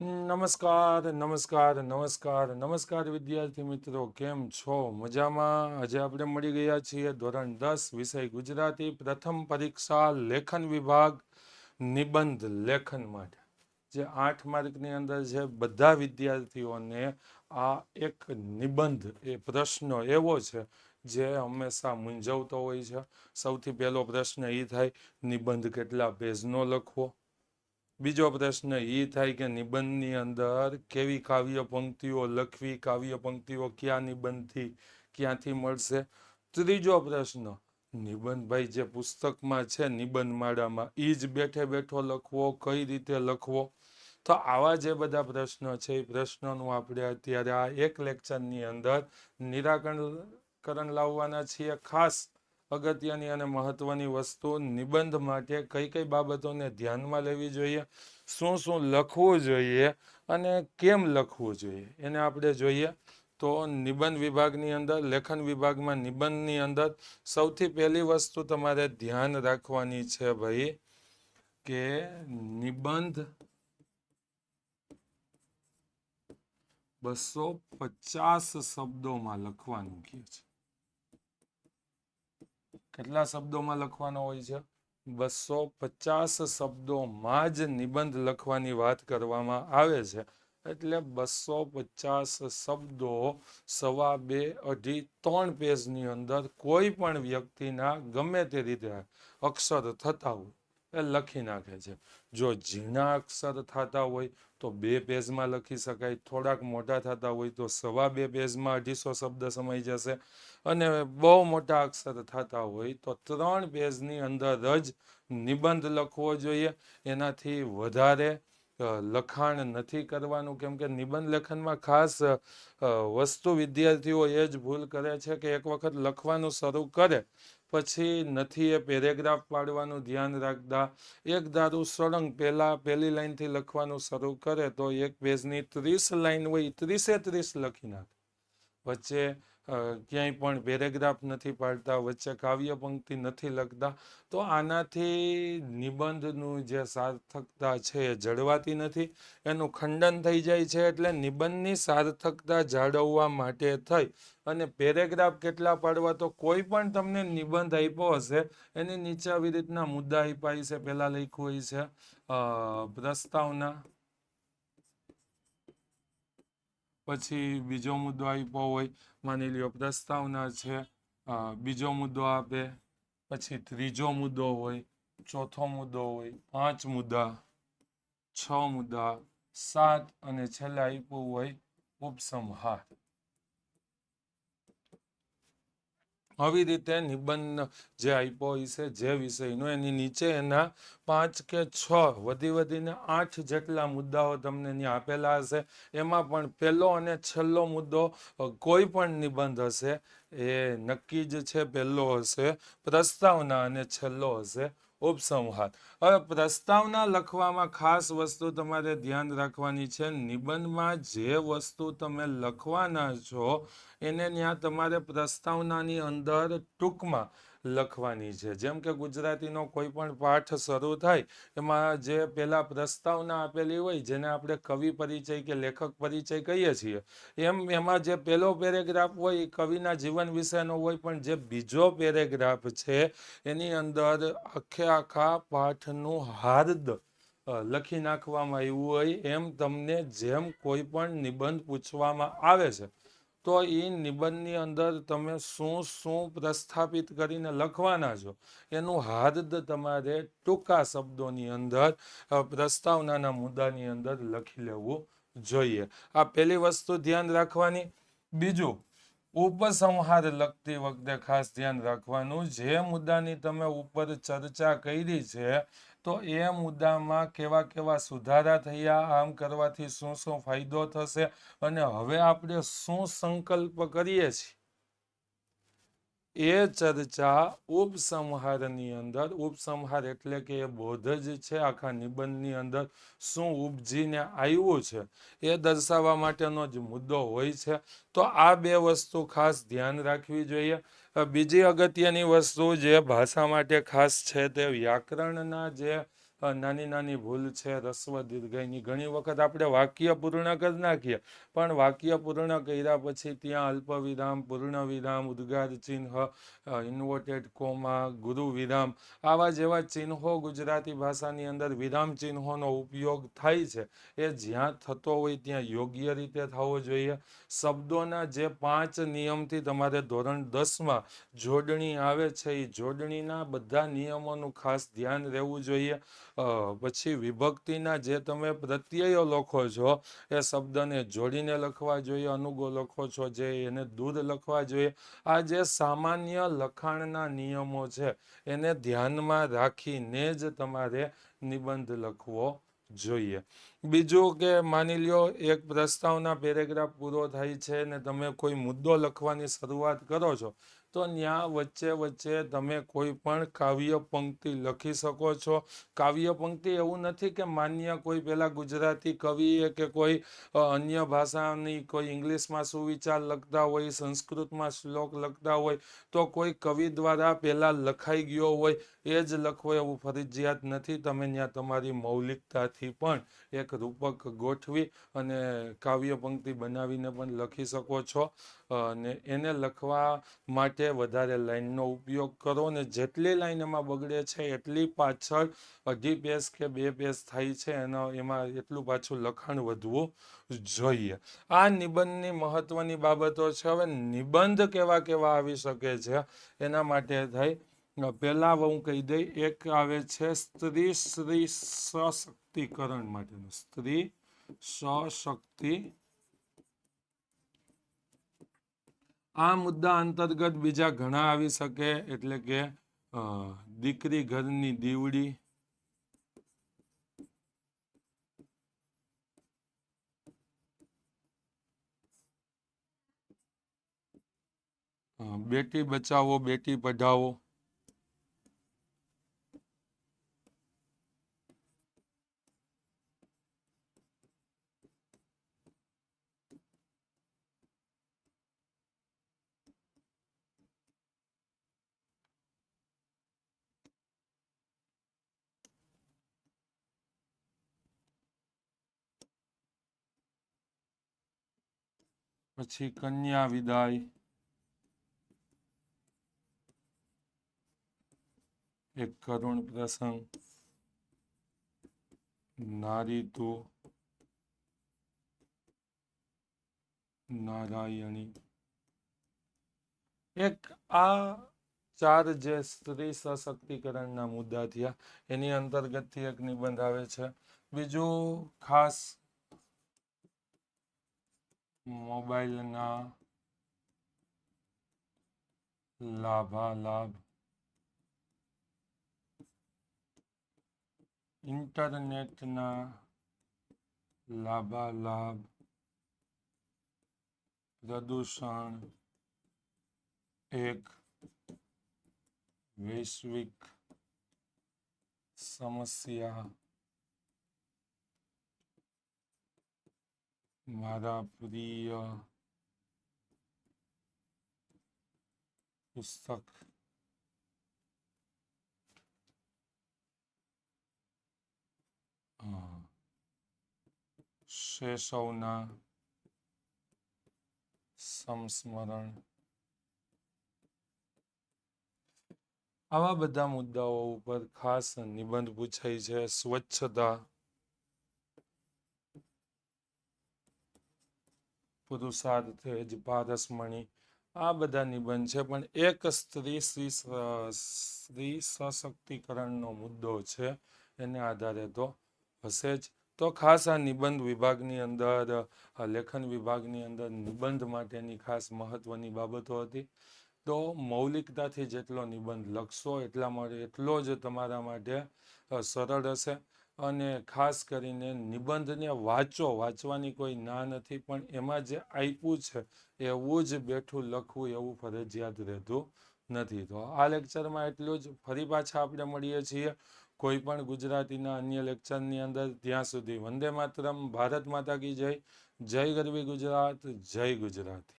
નમસ્કાર નમસ્કાર નમસ્કાર નમસ્કાર વિદ્યાર્થી મિત્રો, કેમ છો? મજામાં? આજે આપણે મળી ગયા છીએ ધોરણ દસ, વિષય ગુજરાતી, પ્રથમ પરીક્ષા, લેખન વિભાગ, નિબંધ લેખન માટે. જે આઠ માર્કની અંદર છે, બધા વિદ્યાર્થીઓને આ એક નિબંધ, એ પ્રશ્ન એવો છે, જે હંમેશા મૂંઝવતો હોય છે. સૌથી પહેલો પ્રશ્ન એ થાય, નિબંધ કેટલા પેજનો લખવો? બીજો પ્રશ્ન એ થાય કે નિબંધની અંદર કેવી કાવ્ય પંક્તિઓ લખવી, કાવ્ય પંક્તિઓ ક્યાં નિબંધથી ક્યાંથી મળશે? ત્રીજો પ્રશ્ન, નિબંધભાઈ, જે પુસ્તકમાં છે નિબંધ માળામાં એ જ બેઠે બેઠો લખવો, કઈ રીતે લખવો? તો આવા જે બધા પ્રશ્નો છે, એ પ્રશ્નોનું આપણે અત્યારે આ એક લેક્ચરની અંદર નિરાકરણ લાવવાના છીએ. ખાસ અગત્યની અને મહત્વની વસ્તુ નિબંધ માટે કઈ કઈ બાબતોને ધ્યાનમાં લેવી જોઈએ, શું શું લખવું જોઈએ અને કેમ લખવું જોઈએ, એને આપણે જોઈએ. તો નિબંધ વિભાગની અંદર, લેખન વિભાગમાં નિબંધની અંદર સૌથી પહેલી વસ્તુ તમારે ધ્યાન રાખવાની છે ભાઈ, કે નિબંધ બસો પચાસ શબ્દોમાં લખવાનું કહે છે. કેટલા શબ્દોમાં લખવાનો હોય છે? બસો પચાસ શબ્દોમાં જ નિબંધ લખવાની વાત કરવામાં આવે છે. એટલે બસો પચાસ શબ્દો સવા બે અઢી ત્રણ પેજની અંદર કોઈ પણ વ્યક્તિના ગમે તે રીતે અક્ષર થતા હોય. એ લખી નાખે છે. જો ઝીણા અક્ષર થતા હોય તો બે પેજમાં લખી શકાય. થોડાક મોટા થતા હોય તો સવા બે પેજમાં અઢીસો શબ્દ સમાઈ જશે. અને બહુ મોટા અક્ષર થતા હોય તો ત્રણ પેજની અંદર જ નિબંધ લખવો જોઈએ. એનાથી વધારે લખાણ નથી કરવાનું. કેમ કે નિબંધ લેખનમાં ખાસ વસ્તુ વિદ્યાર્થીઓ એ જ ભૂલ કરે છે કે એક વખત લખવાનું શરૂ કરે પછી નથી એ પેરેગ્રાફ પાડવાનું ધ્યાન રાખતા. એક ધારું સળંગ પહેલા પહેલી લાઈનથી લખવાનું શરૂ કરે તો એક પેજની ત્રીસ લાઈન હોય ત્રીસે ત્રીસ લખી નાખે. વચ્ચે ક્યાંય પણ પેરેગ્રાફ નથી પાડતા, વચ્ચે કાવ્ય પંક્તિ નથી લખતા, તો આનાથી નિબંધનું જે સાર્થકતા છે એ જળવાતી નથી. એનું ખંડન થઈ જાય છે એટલે નિબંધની સાર્થકતા જાળવવા માટે થઈ. અને પેરેગ્રાફ કેટલા પાડવા તો કોઈ પણ તમને નિબંધ આપ્યો હશે, એની નીચે આવી રીતના મુદ્દા આપ્યા છે પહેલાં લખ્યું હોય છે પ્રસ્તાવના. પછી બીજો મુદ્દો આપ્યો હોય, માની લ્યો, પ્રસ્તાવના છે બીજો મુદ્દો આપે, પછી ત્રીજો મુદ્દો હોય, ચોથો મુદ્દો હોય, પાંચ મુદ્દા, છ મુદ્દા, સાત અને છેલ્લા આપ્યું હોય, ઉપસંહાર. આવી રીતે નિબંધ જે આપ્યો છે જે વિષયનો, એની નીચે એના પાંચ કે છ, વધી વધીને આઠ જેટલા મુદ્દાઓ તમને અહીંયા આપેલા હશે. એમાં પણ પહેલો અને છેલ્લો મુદ્દો કોઈ પણ નિબંધ હશે એ નક્કી જ છે, પહેલો હશે, પ્રસ્તાવના અને છેલ્લો હશે. ઉપસંહાર. હવે પ્રસ્તાવના લખવામાં ખાસ વસ્તુ તમારે ધ્યાન રાખવાની છે. નિબંધમાં જે વસ્તુ તમે લખવાના છો, એને ત્યાં તમારે પ્રસ્તાવનાની અંદર ટૂંકમાં લખવાની છે. જેમ કે ગુજરાતીનો કોઈ પણ પાઠ શરૂ થાય, એમાં જે પહેલાં પ્રસ્તાવના આપેલી હોય, જેને આપણે કવિ પરિચય કે લેખક પરિચય કહીએ છીએ, એમ એમાં જે પહેલો પેરેગ્રાફ હોય, એ કવિના જીવન વિશેનો હોય, પણ જે બીજો પેરેગ્રાફ છે, એની અંદર આખે આખા પાઠનું હાર્દ લખી નાખવામાં આવ્યું હોય, એમ તમને જેમ કોઈ પણ નિબંધ પૂછવામાં આવે છે. તો એ નિબંધની અંદર તમે શું શું પ્રસ્થાપિત કરીને લખવાના છો? એનું હાર્દ તમારે ટૂંકા શબ્દોની અંદર પ્રસ્તાવનાના મુદ્દાની અંદર લખી લેવું જોઈએ. આ પહેલી વસ્તુ ધ્યાન રાખવાની. બીજું, ઉપસંહાર લખતી વખતે ખાસ ધ્યાન રાખવાનું. જે મુદ્દાની તમે ઉપર ચર્ચા કરી છે તો એ મુદ્દામાં કેવા કેવા સુધારા થયા, આમ કરવાથી શું શું ફાયદો થશે અને હવે આપણે શું સંકલ્પ કરીએ છીએ? એ ચર્ચા ઉપસંહારની અંદર, ઉપસંહાર એટલે કે એ બોધ જ છે, આખા નિબંધની અંદર શું ઉપજીને આવ્યું છે, એ દર્શાવવા માટેનો જ મુદ્દો હોય છે. તો આ બે વસ્તુ ખાસ ધ્યાન રાખવી જોઈએ. બીજી અગત્યની વસ્તુ જે ભાષા માટે ખાસ છે તે વ્યાકરણના જે નાની નાની ભૂલ છે રસ્વ દીર્ઘયની ઘણી વખત આપણે વાક્ય પૂર્ણ કરી નાખીએ. પણ વાક્ય પૂર્ણ કર્યા પછી ત્યાં અલ્પ વિરામ પૂર્ણ વિરામ ઉદ્ગાર ચિહ્ન ઇન્વર્ટેડ કોમા ગુરુ વિરામ આવા જેવા ચિહ્નો ગુજરાતી ભાષાની અંદર વિરામ ચિહ્નોનો ઉપયોગ થાય છે. એ જ્યાં થતો હોય ત્યાં યોગ્ય રીતે થવો જોઈએ. શબ્દોના જે પાંચ નિયમથી તમારે ધોરણ દસમાં જોડણી આવે છે, એ જોડણીના બધા નિયમોનું ખાસ ધ્યાન રહેવું જોઈએ. પછી વિભક્તિના જે તમે પ્રત્યયો લખો છો, એ શબ્દને જોડીને લખવા જોઈએ, અનુગો લખો છો જે એને દૂર લખવા જોઈએ. આ જે સામાન્ય લખાણના નિયમો છે, એને ધ્યાનમાં રાખીને જ તમારે નિબંધ લખવો જોઈએ. બીજું કે માની લ્યો, એક પ્રસ્તાવના પેરેગ્રાફ પૂરો થાય છે ને તમે કોઈ મુદ્દો લખવાની શરૂઆત કરો છો, તો ત્યાં વચ્ચે વચ્ચે તમે કોઈ પણ કાવ્ય પંક્તિ લખી શકો છો. કાવ્ય પંક્તિ એવું નથી કે માન્ય કોઈ પેલા ગુજરાતી કવિએ કે કોઈ અન્ય ભાષાની કોઈ ઇંગ્લિશમાં સુવિચાર લખતા હોય, સંસ્કૃતમાં શ્લોક લખતા હોય, તો કોઈ કવિ દ્વારા પહેલાં લખાઈ ગયો હોય, એ જ લખવો એવું ફરજિયાત નથી. તમે ત્યાં તમારી મૌલિકતાથી પણ એક રૂપક ગોઠવી અને કાવ્ય પંક્તિ બનાવીને પણ લખી શકો છો. અને એને લખવા માટે વધારે લાઇનનો ઉપયોગ કરો અને જેટલી લાઇન એમાં બગડે છે એટલી પાછળ અઢી પેજ કે બે પેજ થાય છે એનો એમાં એટલું પાછું લખાણ વધવું જોઈએ. આ નિબંધની મહત્વની બાબતો છે. હવે નિબંધ કેવા કેવા આવી શકે છે એના માટે થઈ પહેલા હું કહી દઈ, એક આવે છે સ્ત્રી સ્ત્રી શ્રી સશક્તિકરણ માટેનું. સ્ત્રી સશક્તિ. આ મુદ્દા અંતર્ગત બીજા ઘણા આવી શકે, એટલે કે દીકરી ઘરની દીવડી. બેટી બચાવો, બેટી પઢાઓ પછી કન્યા વિદાય. એક કરુણ પ્રસંગ. નારી તો નારાયણી. એક આ ચાર જે સ્ત્રી સશક્તિકરણના મુદ્દા થયા, એની અંતર્ગતથી એક નિબંધ આવે છે. બીજું ખાસ મોબાઈલના લાભાલાભ ઇન્ટરનેટના લાભાલાભ પ્રદૂષણ એક વૈશ્વિક સમસ્યા મારા પ્રિય પુસ્તક. શેષવના સંસ્મરણ. આવા બધા મુદ્દાઓ ઉપર ખાસ નિબંધ પૂછાય છે. સ્વચ્છતા પુરુષાર્થ જ પારસમણી આ બધા નિબંધ છે, પણ એક સ્ત્રી શ્રી સ્ત્રી સશક્તિકરણનો મુદ્દો છે, એને આધારે તો હશે જ. તો ખાસ આ નિબંધ વિભાગની અંદર લેખન વિભાગની અંદર નિબંધ માટેની ખાસ મહત્વની બાબતો હતી. તો મૌલિકતાથી જેટલો નિબંધ લખશો એટલા માટે એટલો જ તમારા માટે સરળ હશે. અને ખાસ કરીને નિબંધને વાંચો, વાંચવાની કોઈ ના નથી, પણ એમાં જે આપ્યું છે, એવું જ બેઠું લખવું, એવું ફરજિયાત રહેતું નથી. તો આ લેક્ચરમાં એટલું જ. ફરી પાછા આપણે મળીએ છીએ કોઈ પણ ગુજરાતીના અન્ય લેક્ચરની અંદર. ત્યાં સુધી વંદે માતરમ. ભારત માતા કી જય. જય ગરવી ગુજરાત. જય ગુજરાત.